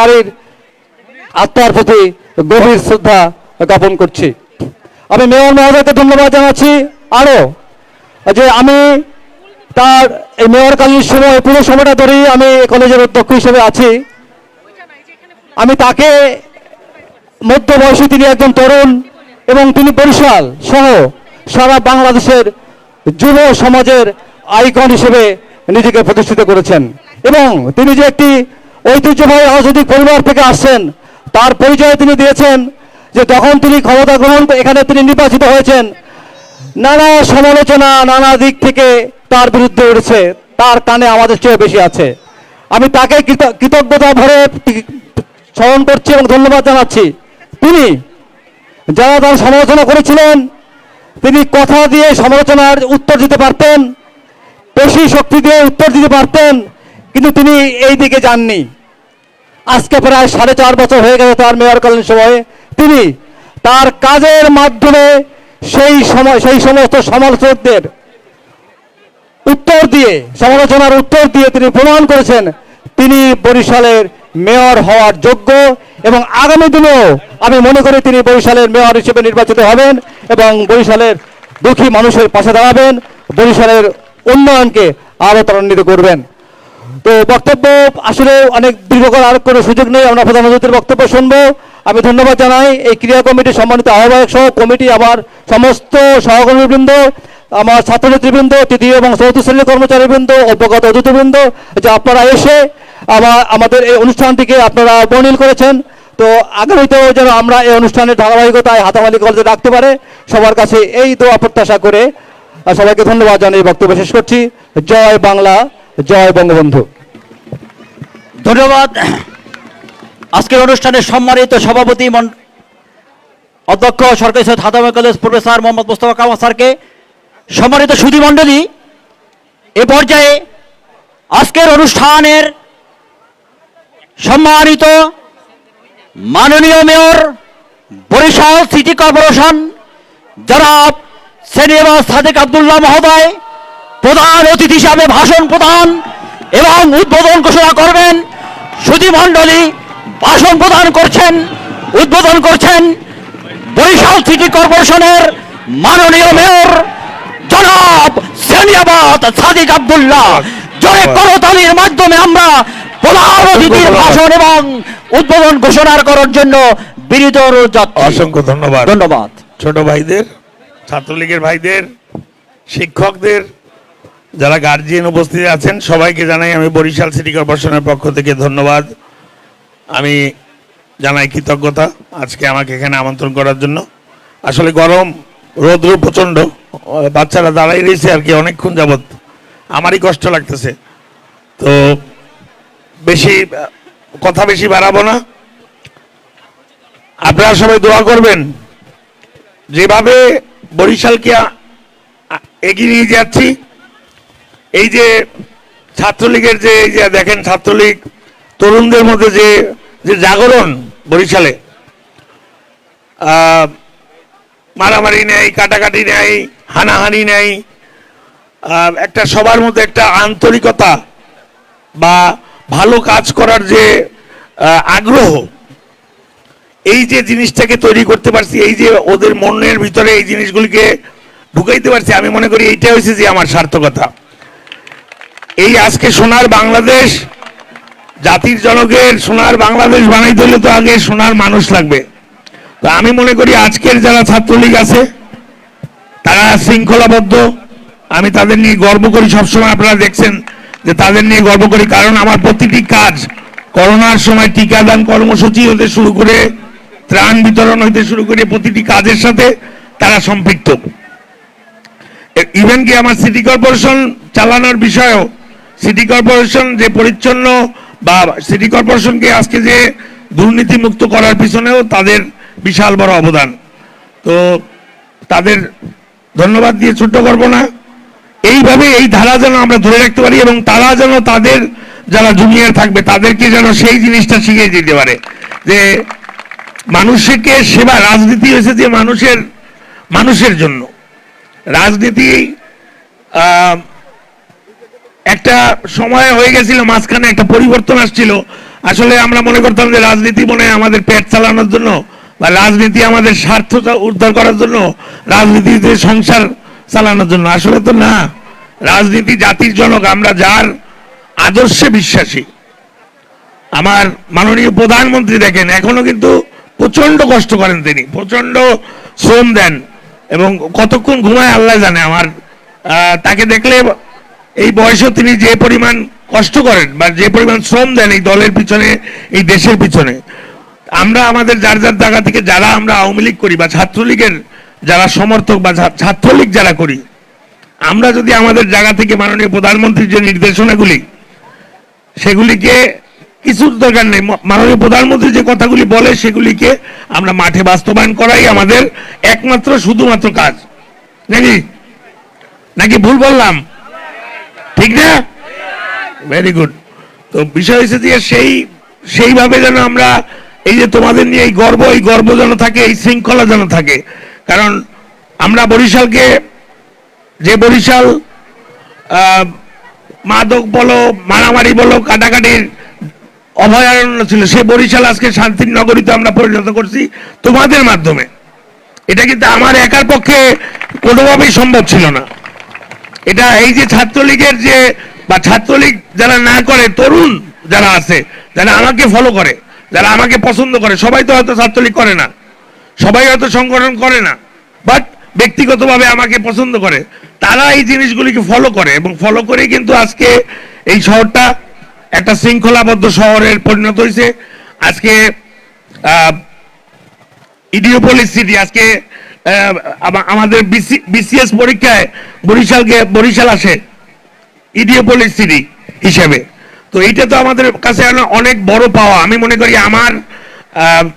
নারীর আত্মার প্রতি গভীর শ্রদ্ধা জ্ঞাপন করছি। আমি মেয়র মহোদয়কে ধন্যবাদ জানাচ্ছি। আরও, যে আমি তার এই মেয়রকালীন সময়, পুরো সময়টা ধরেই আমি কলেজের অধ্যক্ষ হিসেবে আছি। আমি তাকে মধ্যবয়সী, তিনি একজন তরুণ এবং তিনি বরিশাল সহ সারা বাংলাদেশের যুব সমাজের আইকন হিসেবে নিজেকে প্রতিষ্ঠিত করেছেন। এবং তিনি যে একটি ঐতিহ্যবাহী রাজনৈতিক পরিবার থেকে আসছেন। তার পরিচয় তিনি দিয়েছেন যে তখন তিনি ক্ষমতা গ্রহণ এখানে তিনি নির্বাচিত হয়েছেন, নানা সমালোচনা, নানা দিক থেকে তার বিরুদ্ধে উঠেছে, তার কানে আমাদের চেয়ে বেশি আছে। আমি তাকে কৃত- কৃতজ্ঞতা ভরে স্মরণ করছি এবং ধন্যবাদ জানাচ্ছি। তিনি যারা তার সমালোচনা করেছিলেন, তিনি কথা দিয়ে সমালোচনার উত্তর দিতে পারতেন পেশি শক্তি দিয়ে উত্তর দিতে পারতেন কিন্তু তিনি এই দিকে যাননি। আজকে প্রায় সাড়ে চার বছর হয়ে গেছে তার মেয়রকালীন সময়ে। তিনি তার কাজের মাধ্যমে সেই সময়, সেই সমস্ত সমালোচকদের উত্তর দিয়ে, সমালোচনার উত্তর দিয়ে তিনি প্রমাণ করেছেন, তিনি বরিশালের মেয়র হওয়ার যোগ্য এবং আগামী দিনেও আমি মনে করি তিনি বরিশালের মেয়র হিসেবে নির্বাচিত হবেন এবং বরিশালের দুঃখী মানুষের পাশে দাঁড়াবেন, বরিশালের উন্নয়নকে আরও ত্বরান্বিত করবেন। তো বক্তব্য আসলে অনেক দীর্ঘ করার কোনো সুযোগ নেই। আমরা প্রধান অতিথির বক্তব্য শুনব। আমি ধন্যবাদ জানাই এই ক্রীড়া কমিটির সম্মানিত আহ্বায়ক সহ কমিটি আমার সমস্ত সহকর্মীবৃন্দ, আমার ছাত্রনেতৃবৃন্দ তৃতীয় এবং চতুর্থ শ্রেণির কর্মচারীবৃন্দ, অভ্যগত অতিথিবৃন্দ, যে আপনারা এসে আমার, আমাদের এই অনুষ্ঠানটিকে আপনারা বর্ণিল করেছেন। তো আগামীতেও যেন আমরা এই অনুষ্ঠানের ধারাবাহিকতায় হাতামালি কলেজে রাখতে পারে, সবার কাছে এই দোয়া প্রত্যাশা করে সবাইকে ধন্যবাদ জানিয়ে বক্তব্য শেষ করছি। জয় বাংলা। জয় বঙ্গবন্ধু। ধন্যবাদ। আজকের অনুষ্ঠানে সম্মানিত সভাপতি অধ্যক্ষ সরকারি সৈয়দ হাতামা কলেজ প্রফেসর মোহাম্মদ মোস্তফা কামাল স্যারকে সম্মানিত সুধী মণ্ডলী, এ পর্যায়ে আজকের অনুষ্ঠানের সম্মানিত মাননীয় মেয়র বরিশাল সিটি কর্পোরেশন জনাব সেনিয়াবাস সাদেক আবদুল্লাহ মহোদয় প্রধান অতিথি হিসাবে ভাষণ প্রদান এবং উদ্বোধন ঘোষণা করবেন। সুধী মণ্ডলী ভাষণ প্রদান করছেন উদ্বোধন করছেন বরিশাল সিটি কর্পোরেশনের মাননীয় মেয়র জনাব সেনিয়াবাদ সাদিক আবদুল্লাহ। জোরে করতালির মাধ্যমে আমরা প্রধান অতিথির ভাষণ এবং উদ্বোধন ঘোষণা করার জন্য বিনীত অনুরোধ। অসংখ্য ধন্যবাদ। ধন্যবাদ। ছোট ভাইদের ছাত্রলীগের ভাইদের শিক্ষকদের যারা গার্জিয়ান উপস্থিত আছেন, সবাইকে জানাই আমি বরিশাল সিটি কর্পোরেশনের পক্ষ থেকে ধন্যবাদ। আমি জানাই কৃতজ্ঞতা আজকে আমাকে এখানে আমন্ত্রণ করার জন্য। আসলে গরম, রৌদ্র প্রচণ্ড, বাচ্চারা দাঁড়াই রয়েছে আর কি অনেকক্ষণ যাবৎ। আমারই কষ্ট লাগতেছে। তো বেশি, কথা বেশি বাড়াবো না। আপনারা সবাই দোয়া করবেন। যেভাবে বরিশালকে এগিয়ে নিয়ে যাচ্ছি এই যে ছাত্রলীগের যে, এই যে দেখেন ছাত্রলীগ, তরুণদের মধ্যে যে যে জাগরণ বরিশালে মারামারি নেই, কাটাকাটি নেই, হানাহানি নেই একটা সবার মধ্যে একটা আন্তরিকতা বা ভালো কাজ করার যে আগ্রহ, এই যে জিনিসটাকে তৈরি করতে পারছি, এই যে ওদের মনের ভিতরে এই জিনিসগুলিকে ঢুকাইতে পারছি, আমি মনে করি এইটা হয়েছে যে আমার সার্থকতা। এই আজকে সোনার বাংলাদেশ, জাতির জনকের সোনার বাংলাদেশ বানাইতে হলে তো আগে সোনার মানুষ লাগবে। তো আমি মনে করি আজকের যারা ছাত্রলীগ আছে, তারা শৃঙ্খলাবদ্ধ। আমি তাদের নিয়ে গর্ব করি, সবসময় আপনারা দেখছেন যে তাদের নিয়ে গর্ব করি, কারণ আমার প্রতিটি কাজ করোনার সময় টিকাদান কর্মসূচি হতে শুরু করে, ত্রাণ বিতরণ হইতে শুরু করে, প্রতিটি কাজের সাথে তারা সম্পৃক্ত। ইভেন কি আমার সিটি কর্পোরেশন চালানোর বিষয়েও সিটি কর্পোরেশন যে পরিচ্ছন্ন বা সিটি কর্পোরেশনকে আজকে যে দুর্নীতি মুক্ত করার পিছনেও তাদের বিশাল বড় অবদান। তো তাদের ধন্যবাদ দিয়ে ছোট্ট করব না। এইভাবে এই ধারা যেন আমরা ধরে রাখতে পারি এবং তারা যেন তাদের যারা জুনিয়র থাকবে, তাদেরকে যেন সেই জিনিসটা শিখিয়ে দিতে পারে। যে মানুষকে সেবা, রাজনীতি হয়েছে যে মানুষের মানুষের জন্য। রাজনীতি একটা সময় হয়ে গেছিল, মাঝখানে একটা পরিবর্তন আসছিল। আসলে আমরা মনে করতাম যে রাজনীতি মনে আমাদের পেট চালানোর জন্য, বা রাজনীতি আমাদের স্বার্থটা উদ্ধার করার জন্য, রাজনীতিতে সংসার চালানোর জন্য। আসলে তো না, রাজনীতি জাতির জনক, আমরা যার আদর্শে বিশ্বাসী। আমার মাননীয় প্রধানমন্ত্রী দেখেন, এখনও কিন্তু প্রচণ্ড কষ্ট করেন তিনি প্রচণ্ড শ্রম দেন এবং কতক্ষণ ঘুমায় আল্লাহ জানে। আমার তাকে দেখলে এই বয়সে তিনি যে পরিমাণ কষ্ট করেন বা যে পরিমাণ শ্রম দেন এই দলের পিছনে, এই দেশের পিছনে, আমরা আমাদের যার যার জায়গা থেকে যারা আমরা আওয়ামী লীগ করি বা ছাত্রলীগের যারা সমর্থক বা ছাত্রলীগ যারা করি, আমরা যদি আমাদের জায়গা থেকে মাননীয় প্রধানমন্ত্রীর যে নির্দেশনাগুলি, সেগুলিকে কিছুর দরকার নেই মাননীয় প্রধানমন্ত্রী যে কথাগুলি বলে সেগুলিকে আমরা মাঠে বাস্তবায়ন করাই আমাদের একমাত্র শুধুমাত্র কাজ। নাকি? নাকি ভুল বললাম? ঠিক না? ভেরি গুড তো বিষয় হয়েছে যে সেই, সেইভাবে যেন আমরা এই যে তোমাদের নিয়ে এই গর্ব এই গর্ব যেন থাকে, এই শৃঙ্খলা যেন থাকে। কারণ আমরা বরিশালকে, যে বরিশাল মাদক বলো, মারামারি বলো, কাটাকাটির অভয়ারণ্য ছিল, সে বরিশাল আজকে শান্তির নগরীতে আমরা পরিণত করছি তোমাদের মাধ্যমে। এটা কিন্তু আমার একার পক্ষে কোনোভাবেই সম্ভব ছিল না। এটা এই যে ছাত্রলীগের যে, বা ছাত্রলীগ যারা না করে, তরুণ যারা আছে, যারা আমাকে ফলো করে, যারা আমাকে পছন্দ করে, সবাই তো হয়তো ছাত্রলীগ করে না। সবাই হয়তো সংগঠন করে না। বাট ব্যক্তিগতভাবে আমাকে পছন্দ করে। তারা এই জিনিসগুলিকে ফলো করে এবং ফলো করে কিন্তু আজকে এই শহরটা একটা শৃঙ্খলাবদ্ধ শহরের পরিণত হয়েছে। আজকে ইডিওপলিস সিটি আজকে আমাদের বিসিএস পরীক্ষায় বরিশালকে বরিশাল আসে ইডিওপলিস সিটি হিসেবে। তো এইটা তো আমাদের কাছে অনে- অনেক বড় পাওয়া। আমি মনে করি আমার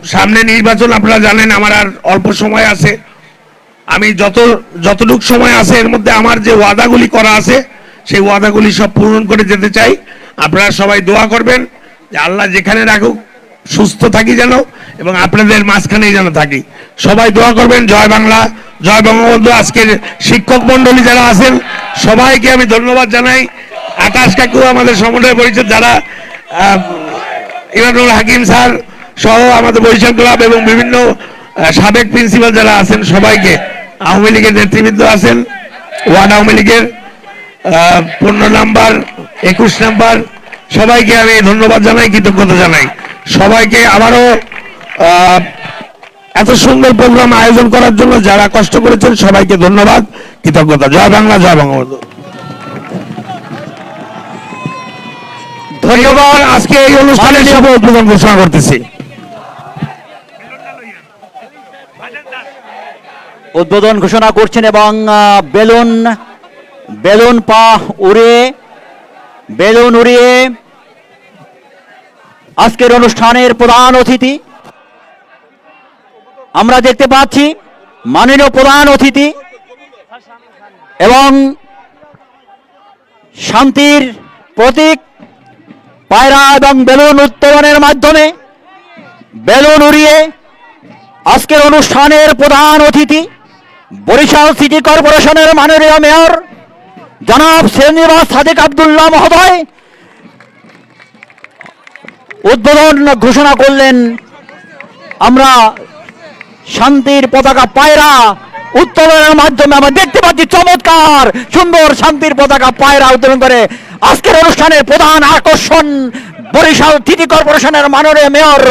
সামনে নির্বাচন আপনারা জানেন, আমার আর অল্প সময় আছে। আমি যত যতটুক সময় আছে, এর মধ্যে আমার যে ওয়াদাগুলি করা আছে, সেই ওয়াদাগুলি সব পূরণ করে যেতে চাই। আপনারা সবাই দোয়া করবেন যে আল্লাহ যেখানে রাখুক, সুস্থ থাকি যেন এবং আপনাদের মাঝখানেই যেন থাকি। সবাই দোয়া করবেন, জয় বাংলা, জয় বঙ্গবন্ধু। আজকের শিক্ষক মন্ডলী যারা আছেন, সবাইকে আমি ধন্যবাদ জানাই। আকাশ কাকু আমাদের সমন্বয় পরিষদ যারা ইমানুল হাকিম স্যার সহ আমাদের বরিশাল ক্লাব এবং বিভিন্ন সাবেক প্রিন্সিপাল যারা আছেন, সবাইকে আওয়ামী লীগের নেতৃবৃন্দ আছেন, ওয়ার্ড আওয়ামী লীগের পনেরো নাম্বার, একুশ নাম্বার, সবাইকে আমি ধন্যবাদ জানাই, কৃতজ্ঞতা জানাই। সবাইকে আবারও এত সুন্দর প্রোগ্রাম আয়োজন করার জন্য যারা কষ্ট করেছেন সবাইকে ধন্যবাদ। কৃতজ্ঞতা। জয় বাংলা জয় বঙ্গবন্ধু। ধন্যবাদ। আজকে এই অনুষ্ঠানের শুভ উদ্বোধন ঘোষণা করতেছি। উদ্বোধন ঘোষণা করছেন এবং বেলুন বেলুন পা উড়িয়ে বেলুন উড়িয়ে আজকের অনুষ্ঠানের প্রধান অতিথি আমরা দেখতে পাচ্ছি মাননীয় প্রধান অতিথি এবং শান্তির প্রতীক, পায়রা এবং বেলুন উত্তোলনের মাধ্যমে বেলুন উড়িয়ে আজকের অনুষ্ঠানের প্রধান অতিথি, বরিশাল সিটি কর্পোরেশনের মাননীয় মেয়র জনাব শ্রীনিবাস সাদিক আবদুল্লাহ মহোদয় উদ্বোধন ঘোষণা করলেন। আমরা শান্তির পতাকা পায়রা উত্তোলনের মাধ্যমে আমরা দেখতে পাচ্ছি চমৎকার, সুন্দর শান্তির পতাকা পায়রা উত্তোলন করে। আজকের অনুষ্ঠানের প্রধান আকর্ষণ বরিশাল সিটি কর্পোরেশনের মাননীয় মেয়র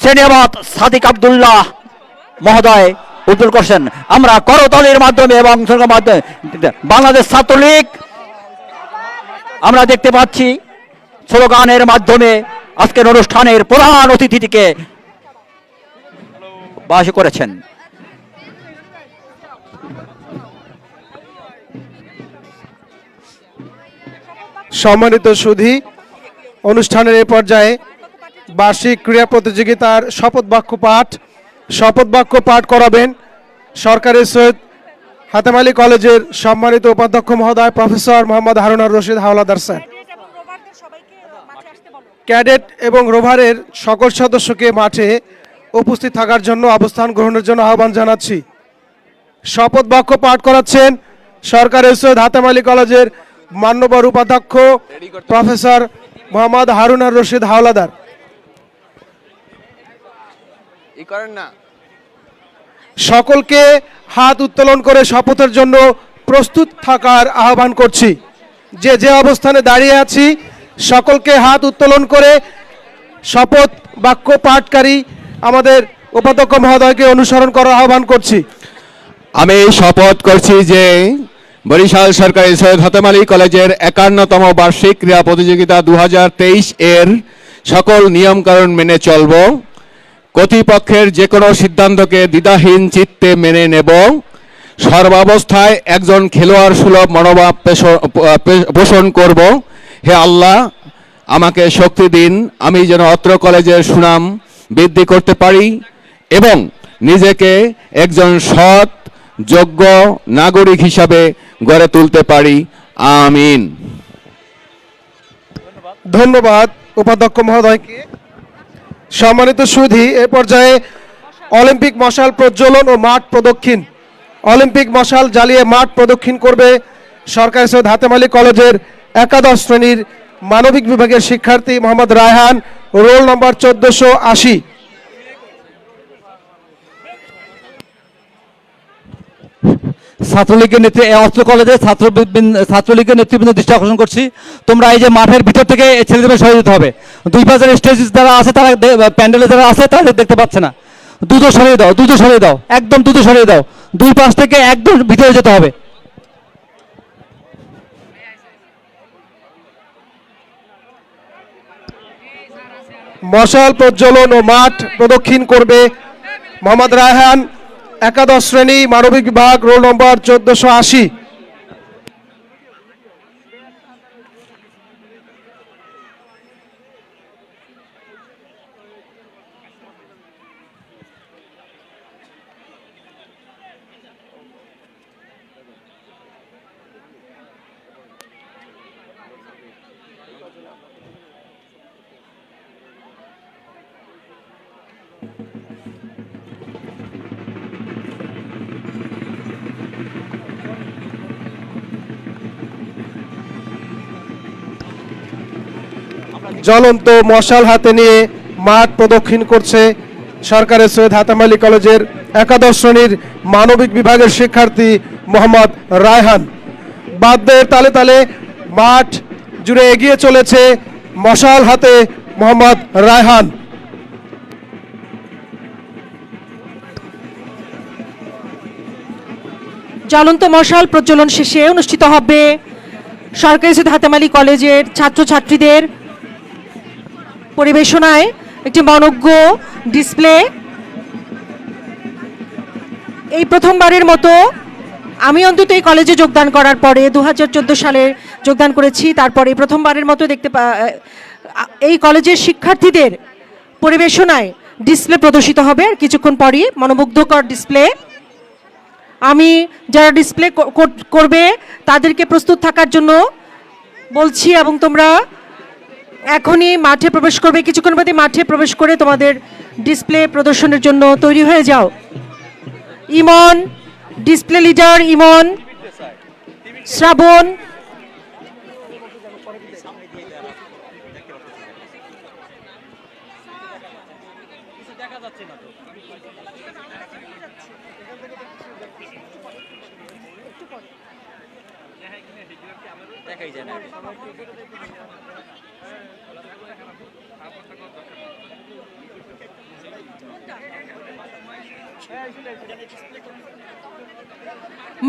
শ্রেণীবাদ সাদিক আবদুল্লাহ মহোদয় উদ্বোধন করছেন। আমরা করতলের মাধ্যমে এবং মাধ্যমে বাংলাদেশ ছাত্রলীগ, আমরা দেখতে পাচ্ছি স্লোগানের মাধ্যমে আজকের অনুষ্ঠানের প্রধান অতিথিটিকে বাস করেছেন। সম্মানিত সুধী, অনুষ্ঠানের এ পর্যায়ে বার্ষিক ক্রীড়া প্রতিযোগিতার শপথ বাক্য পাঠ, শপথ বাক্য পাঠ করাবেন সরকারি সৈয়দ হাতেম আলী কলেজের সম্মানিত উপাধ্যক্ষ মহোদয় professor Mohammad Harunar Rashid Howlader sir. Cadet এবং রোভারের সকল সদস্যকে মাঠে উপস্থিত থাকার জন্য অবস্থান গ্রহণের জন্য আহ্বান জানাচ্ছি। শপথ বাক্য পাঠ করাচ্ছেন সরকারি সৈয়দ হাতেম আলী কলেজের মান্যবর উপাধ্যক্ষ প্রফেসর মোহাম্মদ হারুনার রশিদ হাওলাদার। সকলকে হাত উত্তোলন করে শপথের জন্য প্রস্তুত থাকার আহ্বান করছি। যে যে অবস্থানে দাঁড়িয়ে আছি সকলকে হাত উত্তোলন করে শপথ বাক্য পাঠকারী আমাদের উপাধ্যক্ষ মহোদয়কে অনুসরণ করার আহ্বান করছি। আমি শপথ করছি যে বরিশাল সরকারি সৈয়দ হাতেম আলী কলেজের একান্নতম বার্ষিক ক্রীড়া প্রতিযোগিতা দু এর সকল নিয়মকানুন মেনে চলব। কর্তৃপক্ষের যে কোনো সিদ্ধান্তকে দ্বিধাহীন চিত্তে মেনে নেব। সর্বাবস্থায় একজন খেলোয়াড় সুলভ মনোভাব পোষণ করব। হে আল্লাহ, আমাকে শক্তি দিন, আমি যেন অত্র কলেজের সুনাম বৃদ্ধি করতে পারি এবং নিজেকে একজন সৎ, যোগ্য নাগরিক হিসাবে গড়ে তুলতে পারি। আমিন। ধন্যবাদ উপাধ্যক্ষ মহোদয়কে। সম্মানিত সুধী, এ পর্যায়ে অলিম্পিক মশাল প্রজ্বলন ও মাঠ প্রদক্ষিণ। অলিম্পিক মশাল জ্বালিয়ে মাঠ প্রদক্ষিণ করবে সরকারি সৈয়দ হাতেম আলী কলেজের একাদশ শ্রেণির মানবিক বিভাগের শিক্ষার্থী মোহাম্মদ রায়হান, রোল নম্বর চোদ্দশো আশি। ছাত্রলীগের এই অস্ত্র কলেজে ছাত্র ছাত্রলীগের নেতৃবৃন্দ দৃষ্টি আকর্ষণ করছি। তোমরা এই যে মাঠের ভিতর থেকে ছেলেদের সরে যেতে হবে। দুই পাশের স্টেজ যারা আছে, তারা প্যান্ডেলে যারা আছে তাদের দেখতে পাচ্ছে না। দুটো সরিয়ে দাও, দুটো সরিয়ে দাও, একদম দুটো সরিয়ে দাও। দুই পাশ থেকে একদম ভিতরে যেতে হবে। মশাল প্রজ্বলন ও মাঠ প্রদক্ষিণ করবে মোহাম্মদ রায়হান, একাদশ শ্রেণি মানবিক বিভাগ, রোল নম্বর চোদ্দশো আশি। জ্বলন্ত মশাল হাতে নিয়ে মাঠ প্রদক্ষিণ করছে সরকারের সৈয়দ হাতাম আলী কলেজের একাদশ শ্রেণির মানবিক বিভাগের শিক্ষার্থী মোহাম্মদ রায়হান। বাদ্যের তালে তালে মাঠ জুড়ে এগিয়ে চলেছে মশাল হাতে মোহাম্মদ রায়হান। জ্বলন্ত মশাল প্রজ্বলন শেষে অনুষ্ঠিত হবে সরকারি সৈয়দ হাতেম আলী কলেজের ছাত্রছাত্রীদের পরিবেশনায় একটি মনজ্ঞ ডিসপ্লে এই প্রথমবারের মতো আমি অন্তত এই কলেজে যোগদান করার পরে দু হাজার চোদ্দ সালে যোগদান করেছি, তারপরে প্রথমবারের মতো দেখতে পা- এই কলেজের শিক্ষার্থীদের পরিবেশনায় ডিসপ্লে প্রদর্শিত হবে। কিছুক্ষণ পরই মনোমুগ্ধকর ডিসপ্লে আমি যারা ডিসপ্লে করবে, তাদেরকে প্রস্তুত থাকার জন্য বলছি এবং তোমরা এখনই মাঠে প্রবেশ করবে। কিছুক্ষণ বাদে মাঠে প্রবেশ করে তোমাদের ডিসপ্লে প্রদর্শনের জন্য তৈরি হয়ে যাও। ইমন ডিসপ্লে লিডার ইমন, শ্রাবণ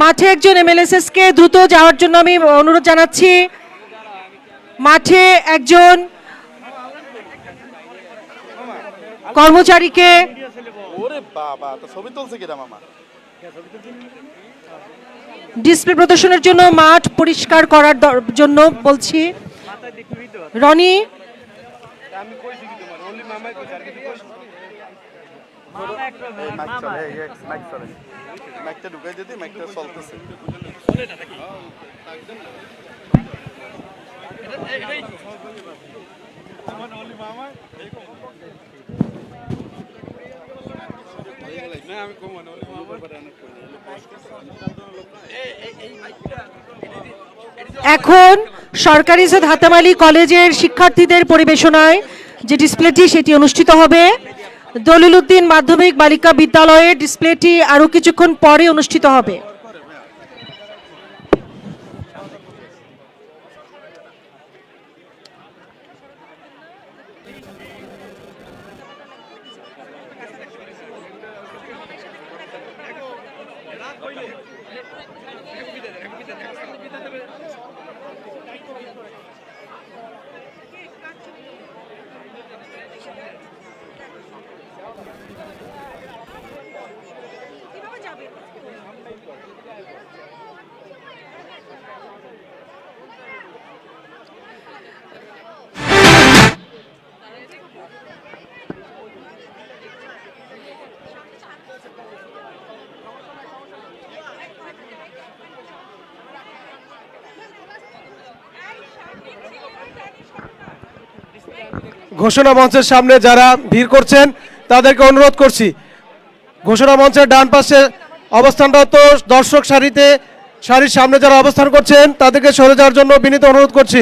মাঠে একজন এমএলএসএস কে দ্রুত যাওয়ার জন্য আমি অনুরোধ জানাচ্ছি। মাঠে একজন কর্মচারীকে ওরে বাবা তো ছবি তুলছে কিরা মামা? ডিসপ্লে প্রদর্শনের জন্য মাঠ পরিষ্কার করার দর- জন্য বলছি। রনি? এই মাইকটা ঢুকাই মাইকটা চলতেছে এখন সরকারি সৈয়দ হাতাম আলী কলেজের শিক্ষার্থীদের পরিবেশনায় যে ডিসপ্লেটি সেটি অনুষ্ঠিত হবে। দলিল উদ্দিন মাধ্যমিক বালিকা বিদ্যালয়ে ডিসপ্লেটি আরও কিছুক্ষণ পরে অনুষ্ঠিত হবে। ঘোষণা মঞ্চের সামনে যারা ভিড় করছেন তাদেরকে অনুরোধ করছি। ঘোষণা মঞ্চের ডান পাশে অবস্থানরত দর্শক সারিতে, সারির সামনে যারা অবস্থান করছেন, তাদেরকে সরে যাওয়ার জন্য বিনীত অনুরোধ করছি।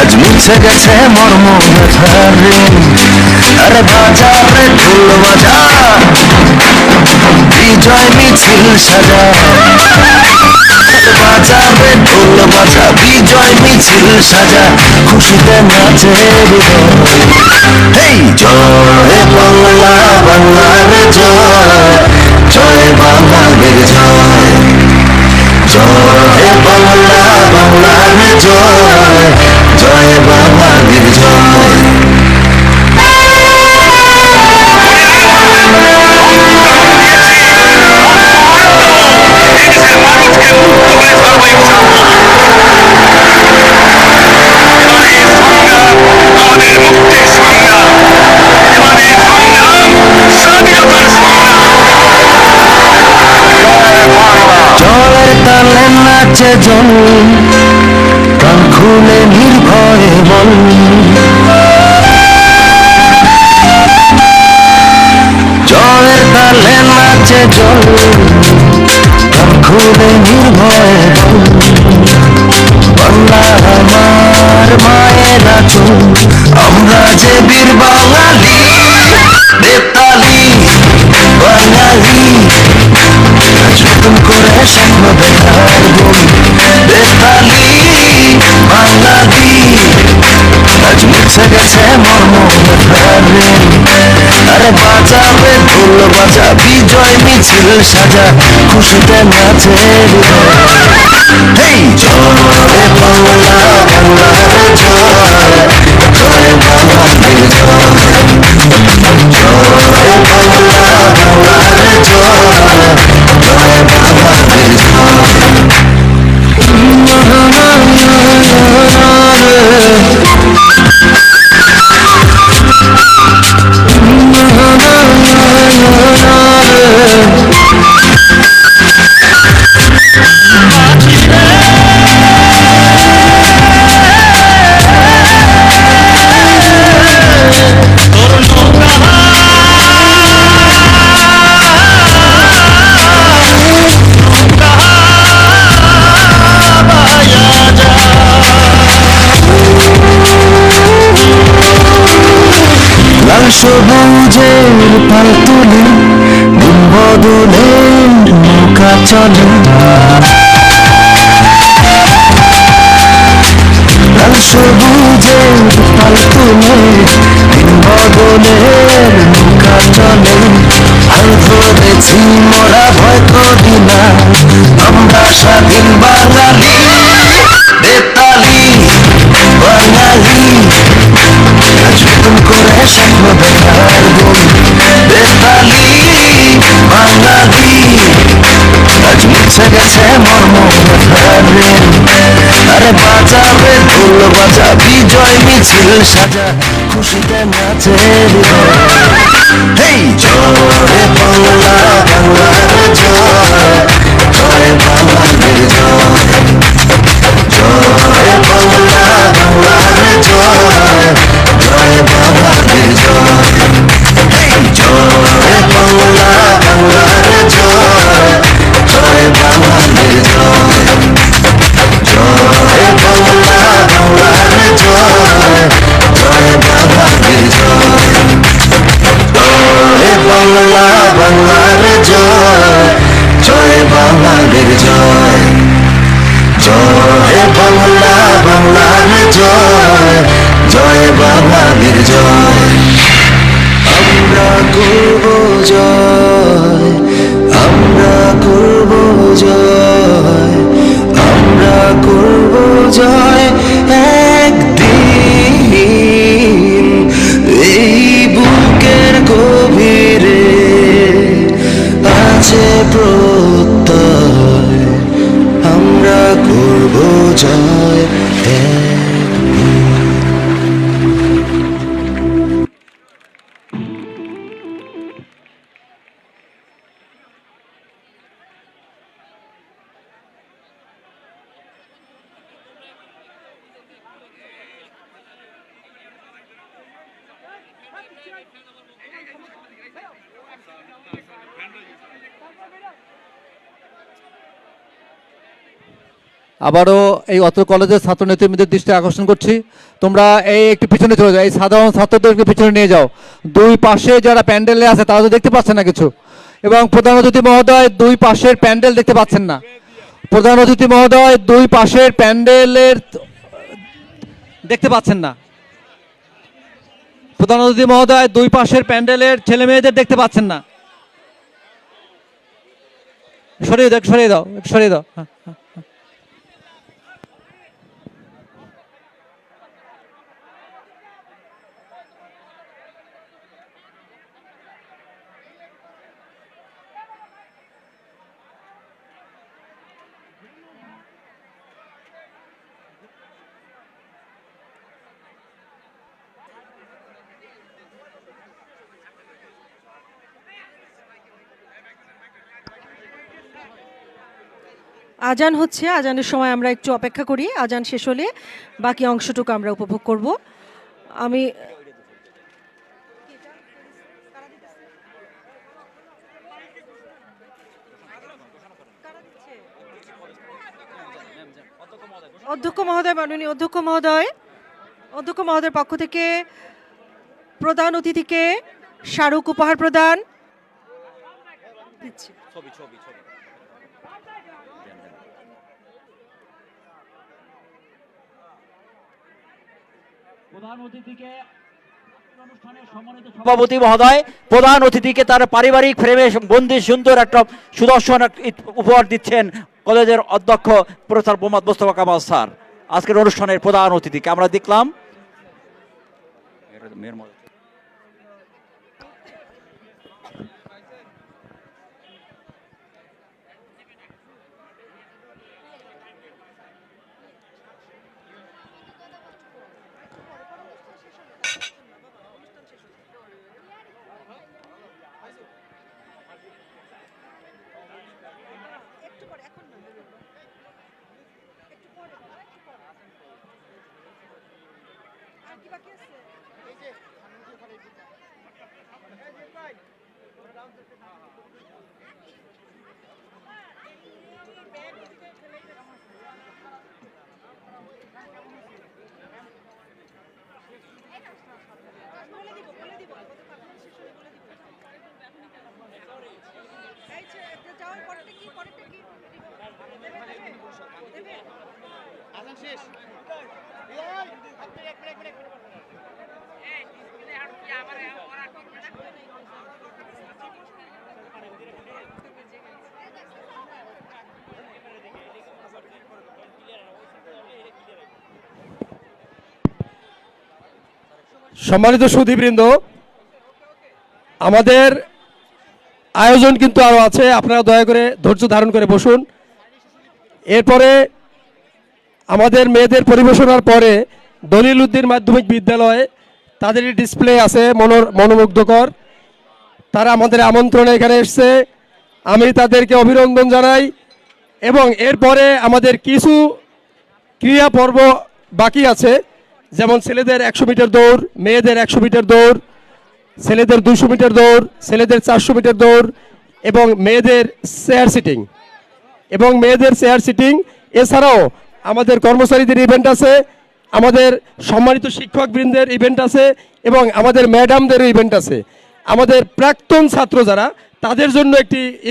আজ মুছে গেছে মর্ম ব্যথার ঋণ আরে বাজারে ঢোল বাজা। বিজয় মিছিল সাজা। বাজারে ঢোল বাজা, বিজয় মিছিল সাজা। খুশিতে নাচে হেই জয় বাংলা, বাংলার জয়। জয় বাঙালির জয়। জয় জয় বাঙালির জয় জলের তালে নাচে জন বাজাবে ঢোল বাজা বিজয় মিছিল সাজা খুশিতে নাচে হেই! জয় বাংলা বাংলার জয়। জয় বাংলার জয়। জয় বাংলা বাংলার জয় জয় বাংলার জয়। চলে গেছে ব্যথার ঋণ। আরে বাঁচাবে ফুল বাজা বিজয় মিছিল সাজা, খুশিতে নাচে। হেই, জয় বাংলা বাংলার জয় জয় বাংলার জয় জয় বাংলা, বাংলার জয়। জয় বাংলার জয়। জয় বাংলা, বাংলার জয়। জয় বাংলার জয়। আমরা করব জয়। আমরা করব জয়। আমরা করব জয়। করব আবারও এই অত্র কলেজের ছাত্র নেতৃবৃন্দের দৃষ্টি আকর্ষণ করছি। তোমরা এই একটু পিছনে চলে যাও, এই সাধারণ ছাত্রদেরকে পিছনে নিয়ে যাও। দুই পাশে যারা প্যান্ডেলে আছে, তারা তো দেখতে পাচ্ছে না কিছু। এবং প্রধান অতিথি মহোদয় দুই পাশের প্যান্ডেল দেখতে পাচ্ছেন না। প্রধান অতিথি মহোদয় দুই পাশের প্যান্ডেলের দেখতে পাচ্ছেন না। প্রধান অতিথি মহোদয় দুই পাশের প্যান্ডেলের ছেলে মেয়েদের দেখতে পাচ্ছেন না। সরিয়ে দাও সরিয়ে দাও সরিয়ে দাও হ্যাঁ হ্যাঁ আজান হচ্ছে, আজানের সময় আমরা একটু অপেক্ষা করি, আজান শেষ হলে বাকি অংশটুকু আমরা উপভোগ করব। আমি অধ্যক্ষ মহোদয়, মাননীয় অধ্যক্ষ মহোদয়, অধ্যক্ষ মহোদয়ের পক্ষ থেকে প্রধান অতিথিকে স্মারক উপহার প্রদান। দিচ্ছি। প্রধান অতিথিকে সভাপতি মহোদয় প্রধান অতিথিকে তার পারিবারিক ফ্রেমে বন্দি সুন্দর একটা সুদর্শন এক উপহার দিচ্ছেন কলেজের অধ্যক্ষ প্রফেসর মোহাম্মদ মোস্তফা কামাল স্যার। আজকের অনুষ্ঠানের প্রধান অতিথিকে আমরা দেখলাম। ব্যাগ সম্মানিত সুধীবৃন্দ, আমাদের আয়োজন কিন্তু আরও আছে। আপনারা দয়া করে ধৈর্য ধারণ করে বসুন। এরপরে আমাদের মেয়েদের পরিবেশনার পরে দলিল উদ্দিন মাধ্যমিক বিদ্যালয়ে তাদের ডিসপ্লে আছে মনোর, মনোমুগ্ধকর। তারা আমাদের আমন্ত্রণে এখানে এসছে। আমি তাদেরকে অভিনন্দন জানাই এবং এরপরে আমাদের কিছু ক্রিয়া পর্ব বাকি আছে। যেমন ছেলেদের একশো মিটার দৌড়, মেয়েদের একশো মিটার দৌড়, ছেলেদের দুশো মিটার দৌড়, ছেলেদের চারশো মিটার দৌড় এবং মেয়েদের চেয়ার সিটিং এবং মেয়েদের চেয়ার সিটিং এছাড়াও আমাদের কর্মচারীদের ইভেন্ট আছে, আমাদের সম্মানিত শিক্ষকবৃন্দের ইভেন্ট আছে, এবং আমাদের ম্যাডামদেরও ইভেন্ট আছে। আমাদের প্রাক্তন ছাত্র যারা, তাদের জন্য একটি